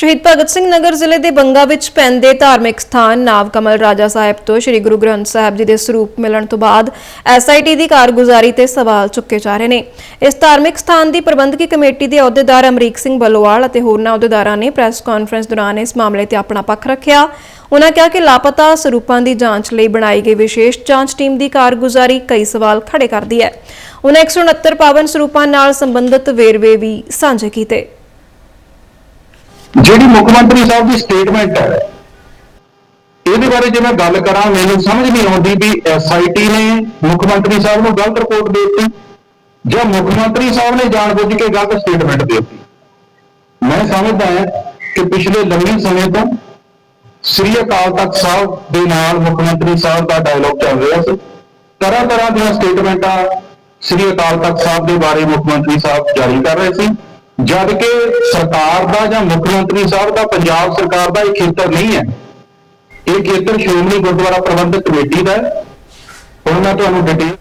ਸ਼ਹੀਦ ਭਗਤ ਸਿੰਘ ਨਗਰ ਜ਼ਿਲ੍ਹੇ ਦੇ ਬੰਗਾ ਵਿੱਚ ਪੈਂਦੇ ਧਾਰਮਿਕ ਸਥਾਨ ਨਾਵ ਕਮਲ ਰਾਜਾ ਸਾਹਿਬ ਤੋਂ ਸ੍ਰੀ ਗੁਰੂ ਗ੍ਰੰਥ ਸਾਹਿਬ ਜੀ ਦੇ ਸਰੂਪ ਮਿਲਣ ਤੋਂ ਬਾਅਦ ਐਸਆਈਟੀ ਦੀ ਕਾਰਗੁਜ਼ਾਰੀ ਤੇ ਸਵਾਲ ਚੁੱਕੇ ਜਾ ਰਹੇ ਨੇ। ਇਸ ਧਾਰਮਿਕ ਸਥਾਨ ਦੀ ਪ੍ਰਬੰਧਕੀ ਕਮੇਟੀ ਦੇ ਅਹੁਦੇਦਾਰ ਅਮਰੀਕ ਸਿੰਘ ਬਲੋਵਾਲ ਅਤੇ ਹੋਰਨਾਂ ਅਹੁਦੇਦਾਰਾਂ ਨੇ ਪ੍ਰੈਸ ਕਾਨਫਰੰਸ ਦੌਰਾਨ ਇਸ ਮਾਮਲੇ ਤੇ ਆਪਣਾ ਪੱਖ ਰੱਖਿਆ। ਉਨ੍ਹਾਂ ਕਿਹਾ ਕਿ ਲਾਪਤਾ ਸਰੂਪਾਂ ਦੀ ਜਾਂਚ ਲਈ ਬਣਾਈ ਗਈ ਵਿਸ਼ੇਸ਼ ਜਾਂਚ ਟੀਮ ਦੀ ਕਾਰਗੁਜ਼ਾਰੀ ਕਈ ਸਵਾਲ ਖੜੇ ਕਰਦੀ ਹੈ। ਉਨ੍ਹਾਂ 169 ਪਾਵਨ ਸਰੂਪਾਂ ਨਾਲ ਸੰਬੰਧਿਤ ਵੇਰਵੇ ਵੀ ਸਾਂਝੇ ਕੀਤੇ। ਜਿਹੜੀ ਮੁੱਖ ਮੰਤਰੀ ਸਾਹਿਬ ਦੀ ਸਟੇਟਮੈਂਟ ਹੈ, ਇਹਦੇ ਬਾਰੇ ਜੇ ਮੈਂ ਗੱਲ ਕਰਾਂ, ਮੈਨੂੰ ਸਮਝ ਨਹੀਂ ਆਉਂਦੀ ਵੀ ਐਸਆਈਟੀ ਨੇ ਮੁੱਖ ਮੰਤਰੀ ਸਾਹਿਬ ਨੂੰ ਗਲਤ ਰਿਪੋਰਟ ਦੇ ਦਿੱਤੀ, ਜਾਂ ਮੁੱਖ ਮੰਤਰੀ ਸਾਹਿਬ ਨੇ ਜਾਣਬੁੱਝ ਕੇ ਗਲਤ ਸਟੇਟਮੈਂਟ ਦੇ ਦਿੱਤੀ। ਮੈਂ ਸਮਝਦਾ ਹਾਂ ਕਿ ਪਿਛਲੇ ਲੰਮੇ ਸਮੇਂ ਤੋਂ ਸ੍ਰੀ ਅਕਾਲ ਤਖਤ ਸਾਹਿਬ ਦੇ ਨਾਲ ਮੁੱਖ ਮੰਤਰੀ ਸਾਹਿਬ ਦਾ ਡਾਇਲੋਗ ਚੱਲ ਰਿਹਾ ਸੀ। ਤਰ੍ਹਾਂ ਤਰ੍ਹਾਂ ਦੀਆਂ ਸਟੇਟਮੈਂਟਾਂ ਸ੍ਰੀ ਅਕਾਲ ਤਖਤ ਸਾਹਿਬ ਦੇ ਬਾਰੇ ਮੁੱਖ ਮੰਤਰੀ ਸਾਹਿਬ ਜਾਰੀ ਕਰ ਰਹੇ ਸੀ। ਜਦ ਕਿ ਸਰਕਾਰ ਦਾ ਜਾਂ ਮੁੱਖ ਮੰਤਰੀ ਸਾਹਿਬ ਦਾ, ਪੰਜਾਬ ਸਰਕਾਰ ਦਾ ਇਹ ਖੇਤਰ ਨਹੀਂ ਹੈ। ਇਹ ਖੇਤਰ ਸ਼੍ਰੋਮਣੀ ਗੁਰਦੁਆਰਾ ਪ੍ਰਬੰਧਕ ਕਮੇਟੀ ਦਾ ਹੈ। ਹੁਣ ਮੈਂ ਤੁਹਾਨੂੰ ਡਿਟੇਲ